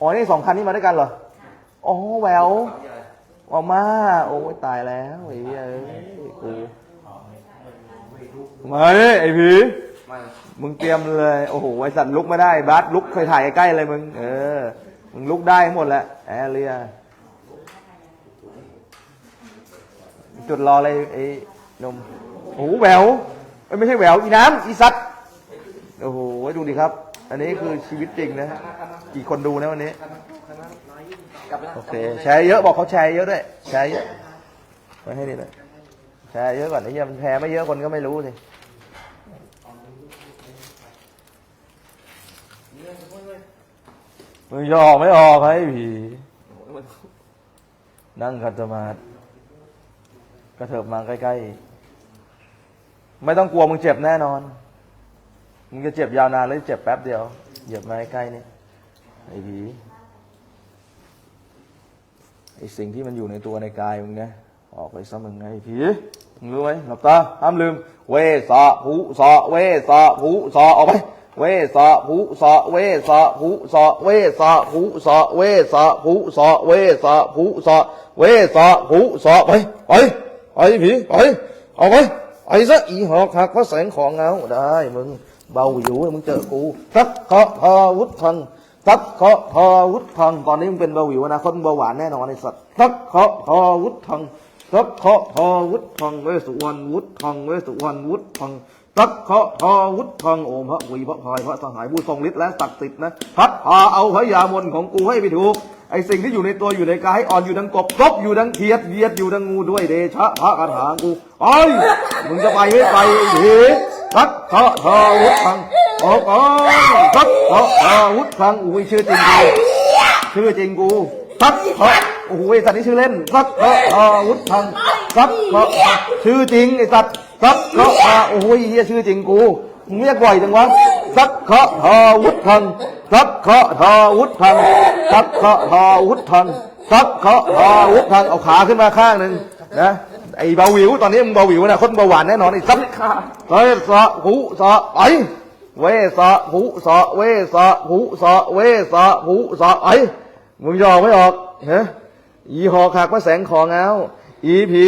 อ๋อ นี่สองคันนี้มาด้วยกันเหรอ อ๋อแหววออกมา โอ้ยตายแล้วไอ้เหี้ยเอ้ยกูมาดิไอ้ผีไม่มึงเตรียมเลย โอ้โห ไอสัตว์ลุกไม่ได้บัสลุกเคยถ่ายใกล้ๆเลยมึง เออ มึงลุกได้หมดแหละแอร์เรีย จุดรอเลยไอ้นมโอ้โหแหววเอ้ยไม่ใช่แหววอีน้ำอีสัตว์ โอ้โห ดูดิครับ อันนี้คือชีวิตจริงนะ กี่คนดูนะวันนี้ โอเคแชร์เยอะบอกเขาแชร์เยอะด้วยแชร์เยอะไว้ให้นี่เลยแชร์เยอะก่อนไอ้เหี้ยมันแชร์ไม่เยอะคนก็ไม่รู้สิมึงจะออกไม่ออกให้ผีนั่งขัดสมาธิกระเถิบมาใกล้ๆ ไม่ต้องกลัวมึงเจ็บแน่นอน มึงจะเจ็บยาวนานหรือเจ็บแป๊บเดียว เหยียบมาใกล้นี่ไอ้ผีไอ้สิ่งที่มันอยู่ในตัวในกายมึงนะออกไปซะมึงไงไอ้ผีมึงรู้ไหมหลับตาห้ามลืม เวสะหูสะเวสะหูสะออกไปเวสะหูสะเวสะหูสะเวสะหูสะเวสะหูสะเวสะหูสะเวสะหูสะไปไปไปผีไปออกไป ไอ้ซะอีหอกหักพระแสงของเงาได้มึงเบาอยู่มึงเจอกูทักเคาะพาวุธพังทักเคาะพาวุธพังตอนนี้มึงเป็นเบาหวิวนะคนเบาหวานแน่นอนไอ้สัตว์ทักเคาะพาวุธพังทักเคาะพาวุธพังเวสุวรรณวุธพังเวสุวรรณวุธพังทักเคาะพาวุธพังโอมพระวีพระพายพระสหายผู้ทรงฤทธิ์และศักดิ์สิทธิ์นะพัดพาเอาพระยามนของกูให้ไปถูก ไอสิ่งที่อยู่ในตัวอยู่ในกายอ่อนอยู่ดังกบกบอยู่ดังเขียดเยียดอยู่ดังงูด้วยเดชะพระคาถากูไอ้มึงจะไปไม่ไปไอ้ผีทักเคาะพาวุธพังออกไปทักเคาะพาวุธพังอุ้ยชื่อจริงกูชื่อจริงกูทักเคาะโอ้โหสัตว์นี่ชื่อเล่นทักเคาะพาวุธพังทักเคาะชื่อจริงไอสัตว์สักเคาะอโอ้ยเฮียชื่อจริงกู มึงเรียกบ่อยจังวะสักเคาะทาวุฒทังสักเคาะทาวุฒทังสักเคาะทาวุฒทังสักเคาะทาวุฒทังเอาขาขึ้นมาข้างหนึ่งนะไอ้เบาหวิวตอนนี้มึงเบาหวิวนะคนเบาหวานแน่นอนไอ้สักขาเฮ้ยสะหูสะไปเวสะหูสะเวสะหูสะเวสะหูสะไอมึงยอมไม่ออกฮะอีหอกหักมาแสงของเงาอีผี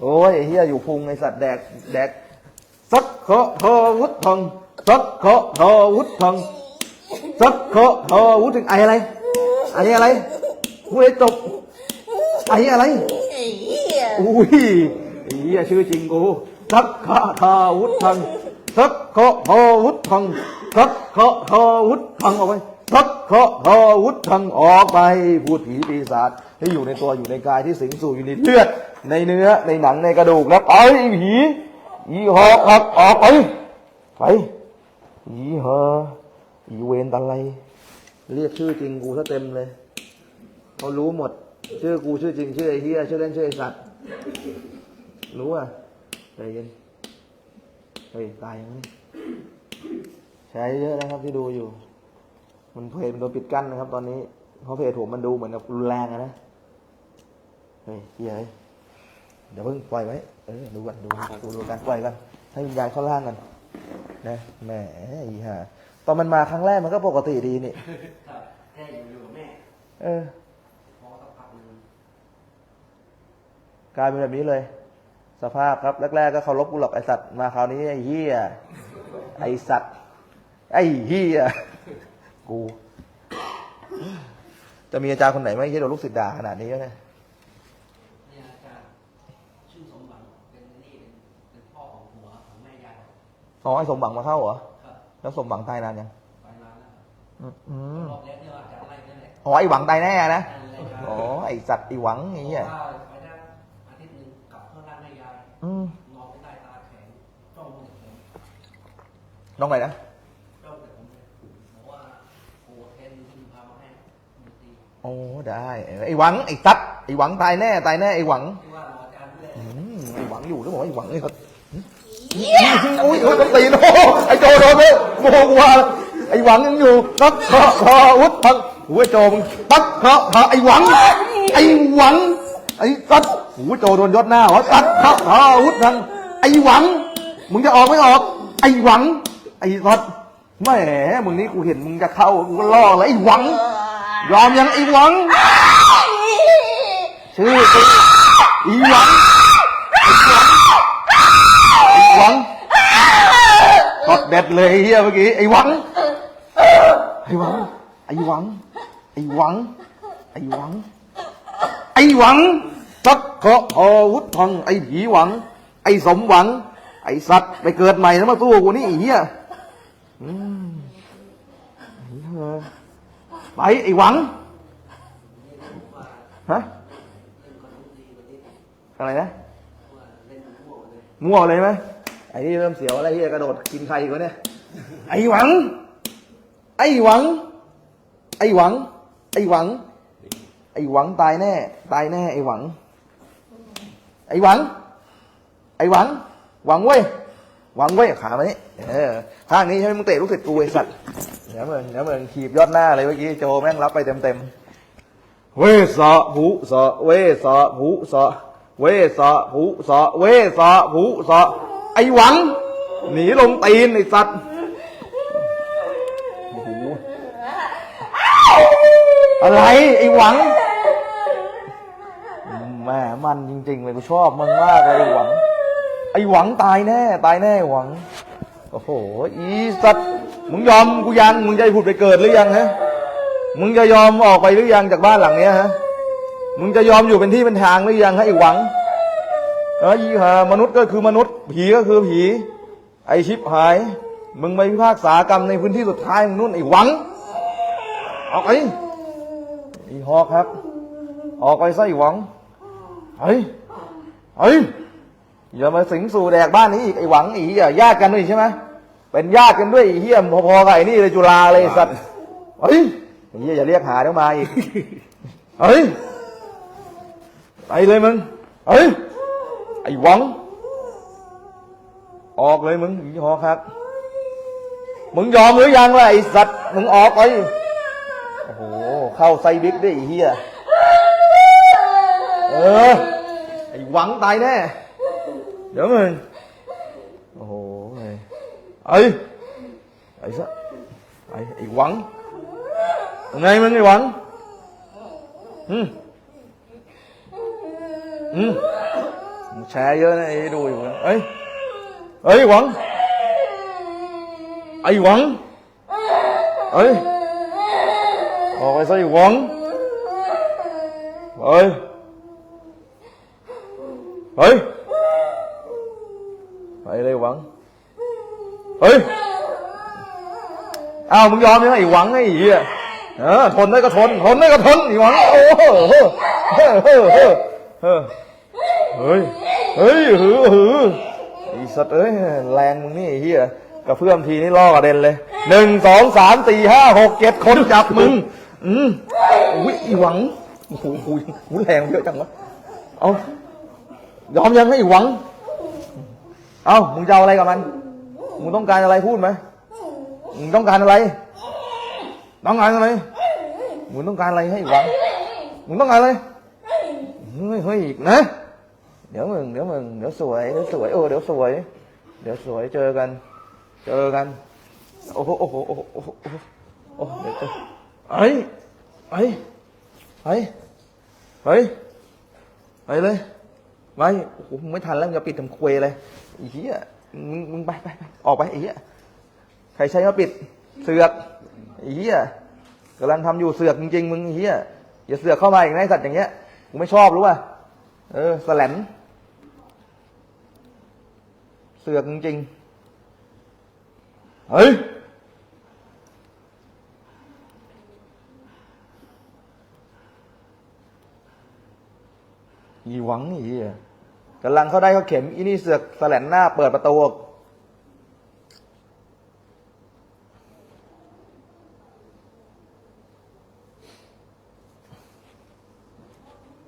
โอ้ยเฮียอยู่พุงไอสัตว์แดกแดก สักเคาะทอวุฒพังสักเคาะทอวุฒพังสักเคาะทอวุฒถึงไออะไรไออะไรกูไอจบไออะไรไอ้เหี้ยอุ้ยไอ้เฮียชื่อจริงกูสักเคาะทอวุฒพังสักเคาะทอวุฒพังสักเคาะทอวุฒพังออกไปสักเคาะทอวุฒพังออกไปพูดผีปีศาจที่อยู่ในตัวอยู่ในกายที่สิงสู่อยู่ในเลือดในเนื้อในหนังในกระดูกแล้วไปไอ้ผี อีหอกหักออกไปไปอีหออีเวนอะไร เรียกชื่อจริงกูซะเต็มเลยเขารู้หมด ชื่อกูชื่อจริงชื่อไอ้เฮียชื่อเล่นชื่อไอ้สัตว์ รู้อะใจเย็นเฮ้ยตายยังไงใช้เยอะนะครับที่ดูอยู่ มันเพจมันโดนปิดกั้นนะครับ ตอนนี้เพราะเพจผมมันดูเหมือนกับรุนแรงอะนะเฮ้ยเฮีย เฮ้ยเดี๋ยวเพิ่งปล่อยไว้ เออ ดูกันดูดูดูกันปล่อยกันให้วิญญาณเข้าร่างกัน นะแหมอีห่าตอนมันมาครั้งแรกมันก็ปกติดีนี่ครับแค่อยู่อยู่กับแม่เออพอสักพักหนึงกลายเป็นแบบนี้เลย สภาพครับ แรกๆก็เคารพกูหรอกไอสัตว์มาคราวนี้ไอ้เหี้ยไอสัตว์ ไอ้เหี้ยกู จะมีอาจารย์คนไหนไหมที่โดนลูกศิษย์ด่าขนาดนี้เนี่ย เนี่ยอาจารย์ชื่อสมหวังเป็นนี่เป็นเป็นพ่อของหัวของแม่ยาย อ๋อไอสมหวังมาเข้าเหรอ ครับแล้วสมหวังตายนานยังไปนานแล้วครับอืมอืมรอบแรกเนี่ยอาจารย์ไล่นั่นแหละอ๋อไอหวังตายแน่นะ นั่นแหละครับอ๋อไอสัตว์ไอหวังไอ้เหี้ยว่าไปได้อาทิตย์หนึงกลับเข้าร่างแม่ยายอืมนอนไม่ได้ตาแข็งจ้องมองแต่ผมน้องอะไรนะ จ้องแต่ผมเลยบอกว่าโอ้เทนที่พามาให้มือตีโอ้ได้เออไอหวังไอสัตว์ไอหวังตายแน่ตายแน่ไอหวังที่ว่าอาจารย์ด้วยอืมไอหวังอยู่แล้วบอกว่าไอหวังไอสัตว์ อุ้ยโอ้ยต้องตีนโอ้ไอ้โจโดนเลยโมโหกูว่าไอ้หวังยังอยู่ตักเคาะพาวุธพังหัวโจมึงตักเคาะพาไอ้หวัง ไอ้หวัง ไอ้ตัดหัวโจโดนยศหน้าหรอตักเคาะพาวุธพังไอ้หวัง มึงจะออกไม่ออก ไอ้หวัง ไอ้ตัดแหมมึงนี่กูเห็นมึงจะเข้ากูก็ล่อเลยไอ้หวัง ยอมยังไอ้หวังชื่อจริงอีหวัง วังกดเด็ดเลยเฮียเมื่อกี้ไอ้หวัง ไอ้หวัง ไอ้หวัง ไอ้หวัง ไอ้หวัง ไอ้หวังสักเคาะอาวุธพัง ไอ้ผีหวัง ไอ้สมหวัง ไอ้สัตว์ไปเกิดใหม่แล้วมาสู้กูนี่ไอ้เฮียไอ้เหี้ยไปไอ้หวัง ฮะ อะไรนะ มั่วเลยไหม ไอ้นี่เริ่มเสียวอะไรที่กระโดดกินใครอีกวะเนี่ย ไอ้หวัง ไอ้หวัง ไอ้หวัง ไอ้หวัง ไอ้หวังตายแน่ ตายแน่ไอ้หวัง ไอ้หวัง ไอ้หวัง หวังเว้ย หวังเว้ยขามานี่เออข้างนี้ใช่ไหมมึงเตะลูกศิษย์กูไอ้สัตว์เดี๋ยวมึงเดี๋ยวมึงขีบยอดหน้าเลยเมื่อกี้โจแม่งรับไปเต็มเต็มเวสะภูสะเวสะภูสะเวสะภูสะเวสะภูสะ ไอหวัง หนีลงตีนไอสัตว์โอ้โหอะไร ไอหวังแหม่มันจริงๆเลยกูชอบมึงมากเลยไอหวัง ไอหวังตายแน่ ตายแน่หวัง โอ้โห อีสัตว์มึงยอมกูยัง มึงจะห้ผุดไปเกิดหรือยังฮะ มึงจะยอมออกไปหรือยังจากบ้านหลังเนี้ยฮะ มึงจะยอมอยู่เป็นที่เป็นทางหรือยังฮะไอ้หวัง เอออีหามนุษย์ก็คือมนุษย์ ผีก็คือผี ไอชิบหาย มึงไปพิพากษากรรมในพื้นที่สุดท้ายมึงนู่นไอ้หวัง ออกไปไอ้ฮอกครับ ออกไปซะไอ้หวังเฮ้ยเฮ้ยอย่ามาสิงสู่แดกบ้านนี้อีกไอ้หวังอีอะญาติกันด้วยใช่ไหมเป็นญาติกันด้วยอ้เหี้ยมพอๆกับไอ้นี่เลยจุฬาเลยสัตว์เฮ้ยไอ้เหี้ยอย่าเรียกหาเดี๋ยวมาอีกเฮ้ยไปเลยมึงเฮ้ย ไอ้หวัง ออกเลยมึงอีหอครับ มึงยอมหรือยังล่ะไอ้สัตว์ มึงออกไปโอ้โห เข้าไซบิ๊กได้ไอ้เหี้ย เออ ไอ้หวังตายแน่ เดี๋ยวมึง โอ้โห ไอ้ ไอ้ไอสัตว์ไอ้ไอ้หวัง ไงมึงไอ้หวัง อืมอืม แชร์เยอะนะไอ้ดูอยู่นะเอ้ยเอ้ยหวัง ไอ้หวัง เอ้ยออกไปซะไอ้หวัง เอ้ย เฮ้ย ไปเลยหวัง เฮ้ย อ้าวมึงยอมยังไงไอ้หวังไอ้เหี้ยเออทนได้ก็ทน ทนได้ก็ทนไอ้หวัง โอ้โหเฮ้ยเฮ้ยเฮ้ยเฮ้ยเฮ้ย เฮ้ยหือหือไอ้สัตว์เอ้ยแรงมึงนี่ไอ้เหี้ยกระเพื่อมทีนี่ล่อกระเด็นเลยหนึ่งสองสามสี่ห้าหกเจ็ดคนจับมึง อืมอุ้ยไอ้หวังโอ้โหโอ้โหโอ้โหแรงเยอะจังวะเอายอมยังไอ้หวัง เอามึงจะเอาอะไรกับมัน มึงต้องการอะไรพูดไหมมึงต้องการอะไร ต้องการอะไรมึงต้องการอะไรให้หวังมึงต้องการอะไรเฮ้ยเฮ้ยอีกนะ เดี๋ยวมึงเดี๋ยวมึงเดี๋ยวสวยเดี๋ยวสวยโอ้เดี๋ยวสวย เดี๋ยวสวยเจอกัน เจอกัน โอ้โหโอ้โหโอ้โหโอ้โหโอ้โหเดี๋ยวเจอไอ้ไอ้ไอ้ไอ้ไปเลยไปโอ้โหไม่ทันแล้วมึงจะปิดทำควยเลยไอ้เหี้ยมึงมึงไปไปไปออกไปไอ้เหี้ยใครใช้มาปิดเสือกไอ้เหี้ยกำลังทำอยู่เสือกจริงๆมึงไอ้เหี้ยอย่าเสือกเข้ามาอีกนะไอ้สัตว์อย่างเงี้ยกูไม่ชอบรู้ป่ะเออแสลน เสือกจริงๆเฮ้ยอีหวังนี่กำลังเขาได้เขาเข็มอีนี่เสือกแสลนหน้าเปิดประตูก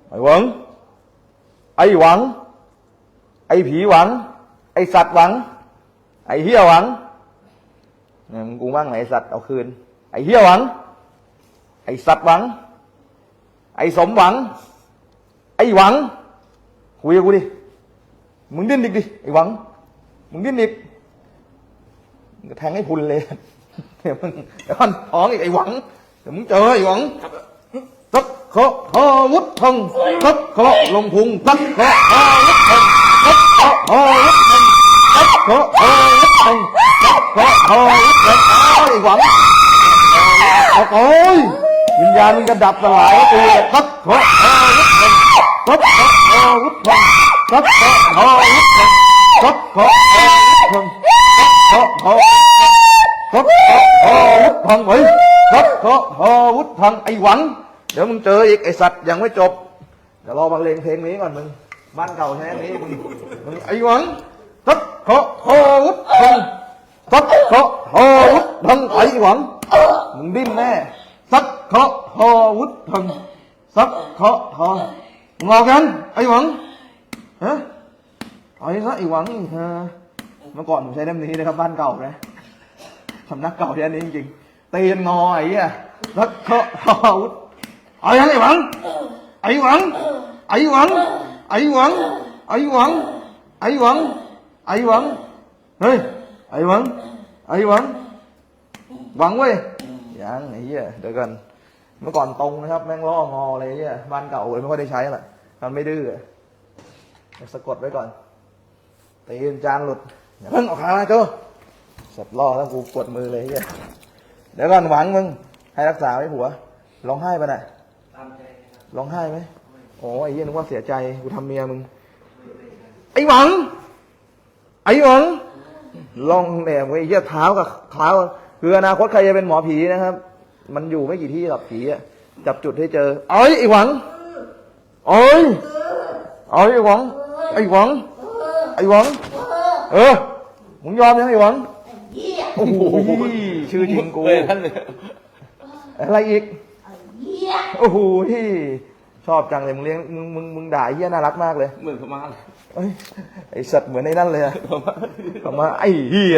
ไอ้หวัง ไอ้หวัง ไอ้ผีหวัง ไอ้สัตว์หวัง ไอ้เหี้ยหวังมึงกูมั่งไหนไอ้สัตว์เอาคืน ไอ้เหี้ยหวัง ไอ้สัตว์หวัง ไอ้สมหวัง ไอหวังคุยกับกูดิ มึงดิ้นอีกดิ ไอหวัง มึงดิ้นอีกมึงก็แทงให้พุนเลย เดี๋ยวมึงเดี๋ยวมันท้องอีกไอหวัง เดี๋ยวมึงเจอไอหวังตักเคาะอวุธทังตักเคาะลงพุงตักเคาะอาวุธทังตักเคาะอวุธทัง ตักเคาะอาวุธทังตักเคาะอาวุธทังอ้าวไอ้หวังเอาโอ้ยวิญญาณมันกระดับสลายแล้วกูเลยตักเคาะอาวุธทังตักเคาะอาวุธทังตักเคาะอาวุธทังตักเคาะอาวุธทังตักเคาะอาวุธทังครับอาวุธพังไว้ครับครับอาวุธพังไอ้หวัง เดี๋ยวมึงเจออีกไอ้สัตว์ยังไม่จบเดี๋ยวรอบรรเลงเพลงนี้ก่อนมึง บ้านเก่าแท้นี้มึงมึงไอ้หวังครับครับอาวุธพังครับครับอาวุธพังไอ้หวังมึงดิ้นแน่สักเคาะอาวุธพังสักเคาะฮอมึงออกกันไอ้หวังฮะไอ้ซะไอ้หวังเออเมื่อก่อนผมใช้เล่มนี้นะครับบ้านเก่านะสำนักเก่าที่อันนี้จริงๆตีนงอไอ้เหี้ยแล้วเขาอาวุธเอาอย่างไอ้หวังไอ้หวังไอ้หวัง ไอ้หวัง ไอ้หวัง ไอ้หวัง ไอ้หวัง เฮ้ย ไอ้หวัง ไอ้หวัง หวังเว้ย ยังไอ้เหี้ย เดี๋ยวกัน เมื่อก่อนตรงนะครับ แม่งล่องอเลยไอ้เหี้ย บ้านเก่าเลยไม่ค่อยได้ใช้ละมันไม่ดื้อสะกดไว้ก่อน ตีนจานหลุดอย่าเพิ่งออกขานะเจ้าสับล่อแล้วกูกดมือเลยไอ้เฮียเดี๋ยวก่อนหวังมึง ให้รักษาไว้ผัว ร้องไห้ปะน่ะตามใจนร้องไห้ไหม โอ้ไอ้เฮียนึกว่าเสียใจกูทำเมียมึง ไอ้หวัง ไอ้หวังลองเนี่ยไอ้เฮียเท้ากับเท้าคืออนาคตใครจะเป็นหมอผีนะครับ มันอยู่ไม่กี่ที่หรอกผีอะจับจุดให้เจอเอ้ยไอ้หวังเอ้ยเอ้ยไอ้หวัง ไอ้หวัง ไอ้หวัง เออมึงยอมยังไอ้หวังโอ้โหชื่อจริงกูเลยท่านเลยอะไรอีกโอ้โห ชอบจังเลยมึงเลี้ยงมึงมึงมึงด่าไอ้เหี้ยน่ารักมากเลยเหมือนพม่าเลยเอ้ยไอสัตว์เหมือนไอ้นั่นเลยอะพม่าคำว่าไอ้เหี้ย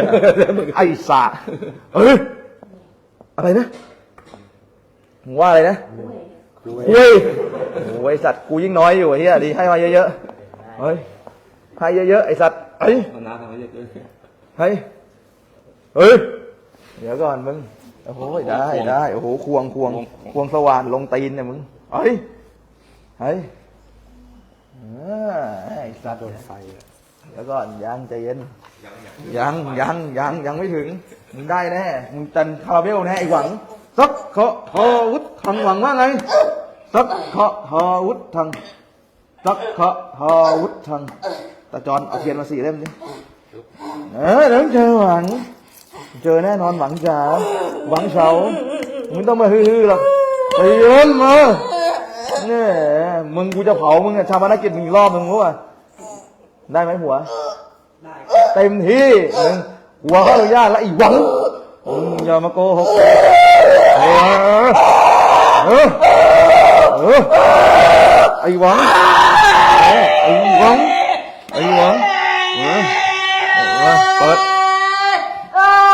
ไอ้สาเอ้ยอะไรนะมึงว่าอะไรนะเฮ้ยโอ้ยไอ้สัตว์กูยิ่งน้อยอยู่ไอ้เหี้ยดีให้มาเยอะๆเฮ้ยให้เยอะๆไอ้สัตว์เฮ้ยมันน้าทำให้เยอะเลยเฮ้ยเฮ้ยเดี๋ยวก่อนมึงโอ้โหได้ได้โอ้โหควงควงควงสว่านลงตีนเนี่ยมึงเฮ้ย เฮ้ยอ่าไอ้สัตว์โดนไฟเดี๋ยวก่อนยังใจเย็น ยังยังยังยังไม่ถึง มึงได้แน่ มึงจันคาราเบลแน่ไอ้หวังสักเคาะฮอวุฒทางหวังว่าไงสักเคาะฮอวุฒทางสักเคาะฮอวุฒทางตาจอนเอาเทียนมาสี่เล่มดิเออเดี๋ยวเจอหวัง เจอแน่นอนหวังจ๋าหวังเฉามึงต้องมาฮือๆหรอกไปเยินมาเนี่ย มึงกูจะเผามึงอะชาปนกิจมึงอีกรอบมึงรู้ป่ะได้ไหมหัว เต็มที่มึงหัวเขาอนุญาตแล้วอีหวังมึงอย่ามาโกหกเออเออเออไอ้หวังไอ้หวังไอ้หวังเออเปิด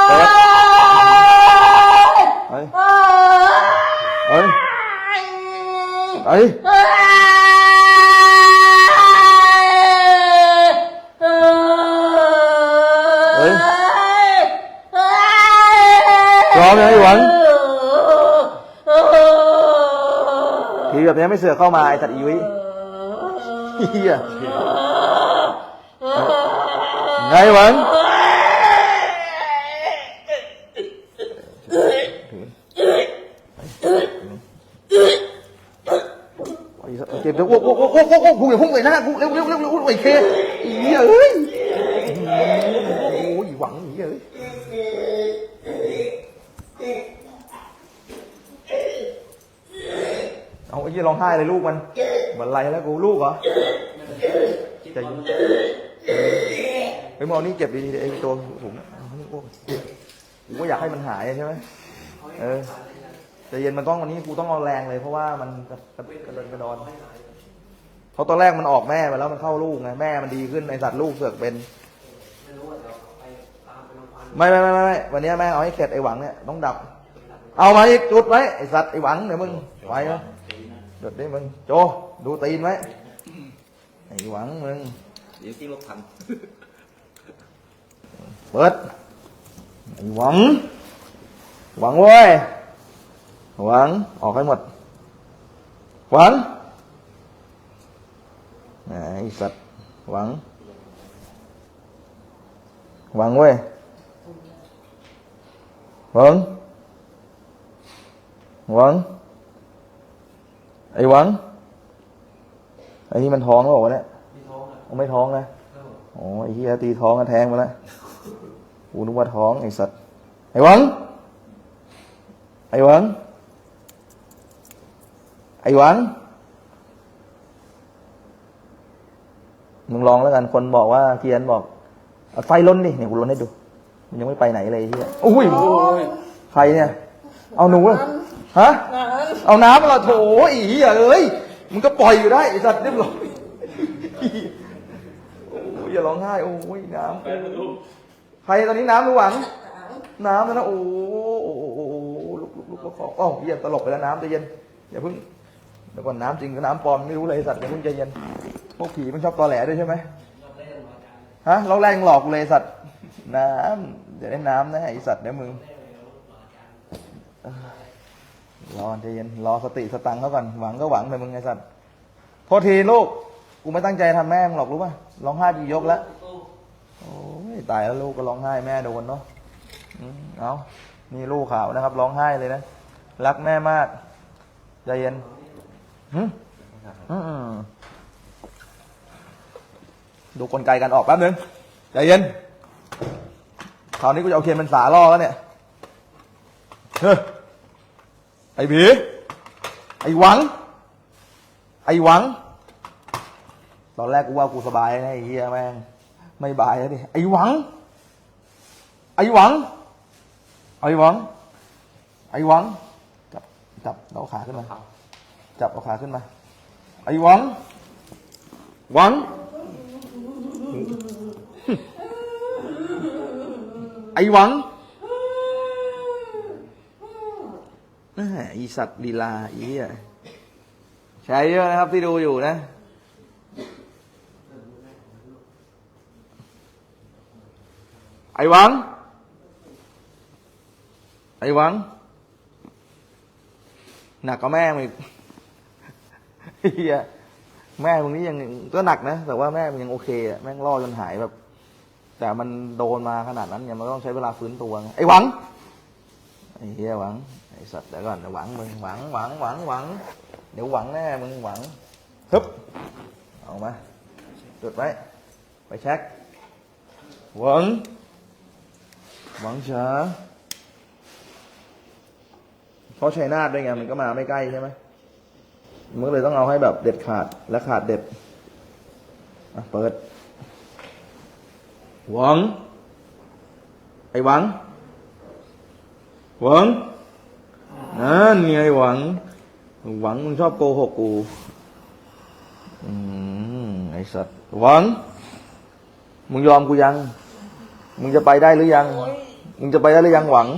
เปิดเฮ้ยเฮ้ยเฮ้ยยอมยังไอ้หวังที แบบนี้ไม่เสือกเข้ามาไอ้ตัดอีวิเฮียไงหวังไอ้สัสเจ็บเดี๋ยวโอ้โอ้โอ้โอ้โอ้โอ้กูอย่าพุ่งไปหน้ากูเร็วเร็วเร็วเร็วไอ้เคอีเหี้ยเอ้ยโอ้ยหวังอีเหี้ยเอ้ย เอาไอ้เหี้ยร้องไห้เลยลูกมันเหมือนไรแล้วกูลูกเหรอใจเย็นเฮ้ยมึงเอานี่เก็บดีๆไอ้ตัวถุงเอานี่โอ้กูก็อยากให้มันหายใช่ไหมเออใจเย็นมันต้องวันนี้กูต้องเอาแรงเลยเพราะว่ามันกระกระกระเดินกระดอนเพราะตอนแรกมันออกแม่ไปแล้วมันเข้าลูกไงแม่มันดีขึ้นในสัตว์ลูกเสือกเป็นไม่รู้ว่าเดี๋ยวไปตามไปรางวัลไม่ไม่ไม่ไม่ไม่วันนี้แม่เอาให้เข็ดไอ้หวังเนี่ยต้องดับ เอามาอีกจุดไว้ไอ้สัตว์ไอ้หวังเดี๋ยวมึงไปนะเดี๋ยว ดิมึงโจดูตีนไว้ไอ้หวังมึงเดี๋ยวกิ้งลบพันเปิดไไหนไอ้สัตว์หวังหวังเว้ยหวังหวังไอ้หวัง ไอ้นี่มันท้องแล้วเหรอวะเนี่ยมีท้องอะเอาไม่ท้องนะครับผมโอ้ไอ้เหี้ยตีท้องกันแทงมาแล้วกูนึกว่าท้องไอ้สัตว์ ไอ้หวัง ไอ้หวัง ไอ้หวัง มึงลองแล้วกัน คนบอกว่าเกียนบอกเอาไฟล้นดิ เนี่ยกูล้นให้ดู มันยังไม่ไปไหนเลยไอ้เฮียโอ้ย ใครเนี่ย เอาหนูเลย ฮะ เอาน้ำมาโถอีเหี้ยเอ้ยมึงก็ปล่อยอยู่ได้ไอ้สัตว์เรียบร้อยโอ้ยอย่าร้องไห้โอ้ยน้ำใครตอนนี้น้ำหรือหวัง น้ำแล้วนะโอ้โหโอ้โหโอ้โหลุกลุกลุกลุกขออ้าวเหี้ยตลบไปแล้วน้ำใจเย็นอย่าเพิ่งเดี๋ยวก่อนน้ำจริงกับน้ำปลอมไม่รู้เลยไอ้สัตว์อย่าเพิ่งใจเย็นพวกผีมันชอบตอแหลด้วยใช่ไหมเราได้กันมาจากฮะเราแรงหลอกกูเลยไอ้สัตว์น้ำเดี๋ยวได้น้ำนะไอสัตว์เดี๋ยวมึงเออ รอใจเย็นรอสติสตังค์เขาก่อนหวังก็หวังไปมึงไอสัตว์โทษทีลูกกูไม่ตั้งใจทำแม่มึงหรอกรู้ป่ะร้องไห้ปียกแล้วโอ้ยตายแล้วลูกก็ร้องไห้แม่โดนเนาะเอานี่ลูกข่าวนะครับร้องไห้เลยนะ รักแม่มากใจเย็นหืมดูกลไกการออกแป๊บนึงใจเย็นคราวนี้กูจะเอาเคนเป็นสาล่อแล้วเนี่ยเฮ้ อ้ผีไอ้หวัง ไอ้หวัง ตอนแรกกูว่ากูสบายนะไอ้เหี้ยแม่งไม่บายแล้วดิไอ้หวัง ไอ้หวัง ไอ้หวัง ไอ้หวัง จับจับเอาขาขึ้นมา จับเอาขาขึ้นมา ไอ้หวัง หวัง ไอ้หวังแม่ อีสัตว์ลีลาอีเหี้ใช้เยอะนะครับที่ดูอยู่นะไอ้หวัง ไอ้หวัง หนักกว่าแม่มึงอีกเฮียแม่มึงนี่ยังก็หนักนะ แต่ว่าแม่มึงยังโอเคอะแม่งรอดจนหายแบบ แต่มันโดนมาขนาดนั้นเนี่ยมันต้องใช้เวลาฟื้นตัวไอ้หวังไอ้เฮียหวัง สัตว์เดี๋ยวก่อนเดี๋ยวหวังมึงหวังหวังหวังหวัง เดี๋ยวหวังแน่มึงหวังฮึบเอามาจุดไว้ไปเช็คหวังหวังช้าเพราะชัยนาทด้วยไงมันก็มาไม่ใกล้ใช่ไหมมันก็เลยต้องเอาให้แบบเด็ดขาดและขาดเด็ดอะเปิดหวังไอ้หวังหวัง นั่นไงหวัง หวังมึงชอบโกหกกูอืมไอ้สัตว์หวัง มึงยอมกูยัง มึงจะไปได้หรือยัง มึงจะไปได้หรือยังหวัง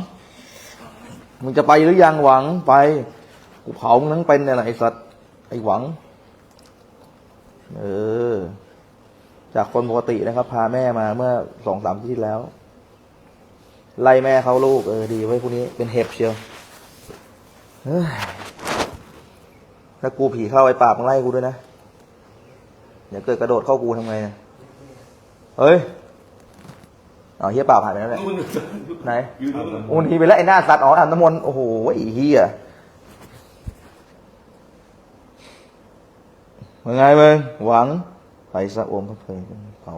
มึงจะไปหรือยังหวังไป กูเผามึงทั้งเป็นเนี่ยแหละไอ้สัตว์ไอ้หวัง เออ จากคนปกตินะครับ พาแม่มาเมื่อสองสามที่แล้ว ไล่แม่เขาลูกเออดีไว้พวกนี้เป็นเห็บเชียว ถ้ากูผีเข้าไอ้ปราบมึงไล่กูด้วยนะเดี๋ยวเกิดกระโดดเข้ากูทำไงเนี่ยเฮ้ยเอาเฮียเปล่าผ่านไปแล้วแหละไหนโอ้ทีไปแล้วไอ้หน้าสัตว์อ๋ออ่านน้ำมนต์โอ้โหไอ้เฮียยังไงมึงหวังไปสะอมพระเพลิงเผา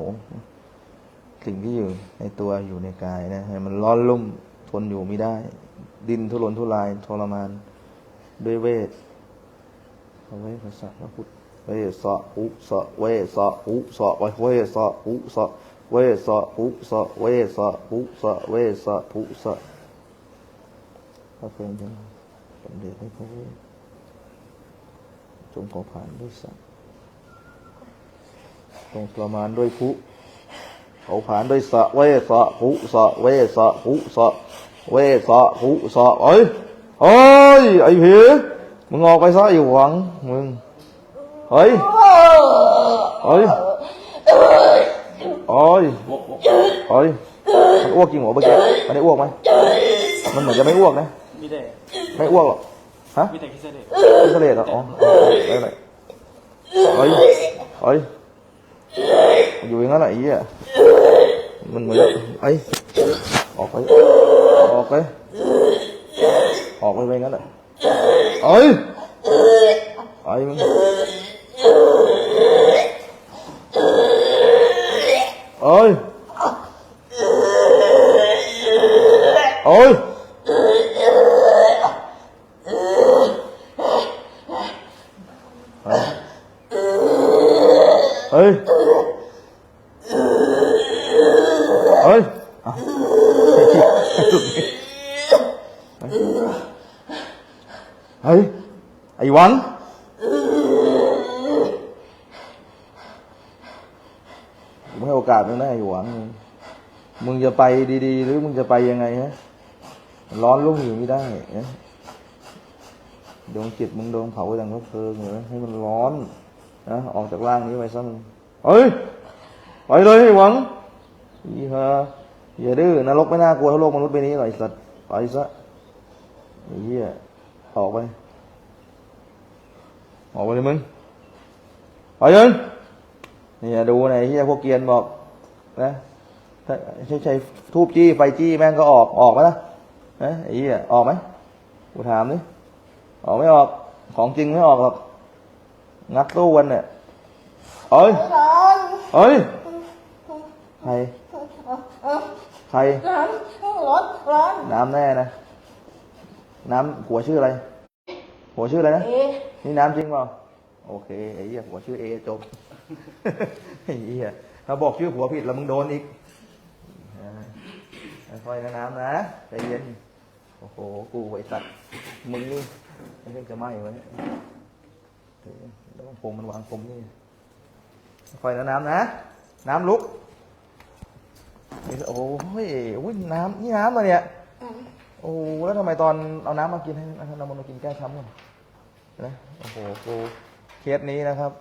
สิ่งที่อยู่ในตัวอยู่ในกายนะให้มันร้อนลุ่มทนอยู่ไม่ได้ ดินทุรนทุรายทรมาน ด้วยเวทเอาไว้ภาษาพระพุทธเวสะอุสะเวสะอุสะไว้เวสะอุสะเวสะอุสะเวสะอุสะเวสะอุสะพระเพลิงจังสำเร็จให้พระเวทจงเผาผลาญด้วยสัตว์จงทระมานด้วยภุเผาผลาญด้วยสะเวสะภุสะเวสะภุสะเวสะภุสะเอ้ย เฮ้ยไอ้ผีมึงออกไปซะไอ้หวังมึงเฮ้ยเฮ้ยโอ้ยโอ้ยมันอ้วกจริงเหรอเมื่อกี้มันได้อ้วกไหมมันเหมือนจะไม่อ้วกนะไม่ได้ไม่อ้วกหรอกฮะมีแต่คิดเสด็จพิเศษเหรออ๋อไปไปเฮ้ยเฮ้ยอยู่อย่างนั้นแหละไอ้เหี้ยมันเหมือนไอ้ยออกไปออกไป ออกไปไปงั้นแหละเอ้ยไอ้มึงเอ้ยเอ้ย เฮ้ย เฮ้ยเอา เฮ้ย ไอ้หวัง ผมให้โอกาสมึงนะไอ้หวัง มึงจะไปดี ๆ หรือมึงจะไปยังไงฮะ ร้อนลุ่มอยู่ไม่ได้นะดวงจิตมึงโดนเผาดังพระเพลิงเลยให้มันร้อนนะออกจากร่างนี้ไปซะมึงเฮ้ย ไปเลยไอ้หวังอีฮะอย่าดื้อนรกไม่น่ากลัวเท่าโลกมนุษย์ใบนี้หรอกไอ้สัตว์ไปซะไอ้เหี้ย ออกไป ออกไปเลยมึงไปเลยนี่อย่าดูนะไอ้เหี้ยพวกเกรียนบอกนะถ้าใช้ใช้ทูบจี้ไฟจี้แม่งก็ออกออกไหมล่ะนะไอ้เหี้ยออกไหมกูถามดิออกไม่ออกของจริงไม่ออกหรอกงัดตู้กันเนี่ยเอ้ยเอ้ยใครใครร้อนร้อนร้อนน้ำแน่นะ น้ำหัวชื่ออะไร หัวชื่ออะไรนะ เอ๊ะนี่น้ำจริงเปล่า โอเคไอ้เหี้ยหัวชื่อเอจบ ไอ้เหี้ยถ้าบอกชื่อหัวผิดแล้วมึงโดนอีกอ่าค่อยๆนะน้ำนะใจเย็น โอ้โห กูไอ้สัตว์มึงนี่ไม่ใช่จะไหม้วะเนี่ยเออแล้วผมมันวางผมนี่ค่อยๆนะน้ำนะ น้ำลุกนี่โอ้ยโอ้ยน้ำนี่น้ำมาเนี่ย โอ้แล้วทำไมตอนเอาน้ำมากินให้น้ำมันมากินแก้ช้ำกันนะโอ้โหกูเคสนี้นะครับ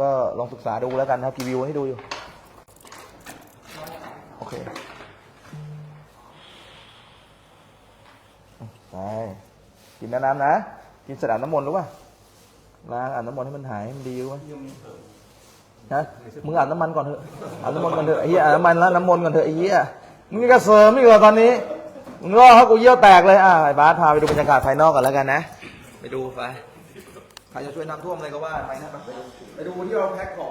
ก็ลองศึกษาดูแล้วกันนะครับรีวิวให้ดูอยู่ โอเคไปกินน้ำนะ กินสระน้ำมนต์รู้ป่ะล้างอาบน้ำมนต์ให้มันหายให้มันดีรู้ป่ะฮะมึงอาบน้ำมันก่อนเถอะอาบน้ำมนต์ก่อนเถอะไอ้เหี้ยอาบน้ำมันแล้วน้ำมนต์ก่อนเถอะไอ้เหี้ยมึงก็เสริมอีกเหรอตอนนี้ งรอเขากูเยี่ยวแตกเลยอะไอ้บาสพาไปดูบรรยากาศภายนอกกันแล้วกันนะ ไปดูไปใครจะช่วยน้ำท่วมอะไรก็ว่าไปนะไปดูไปดูที่เราแพ็คของ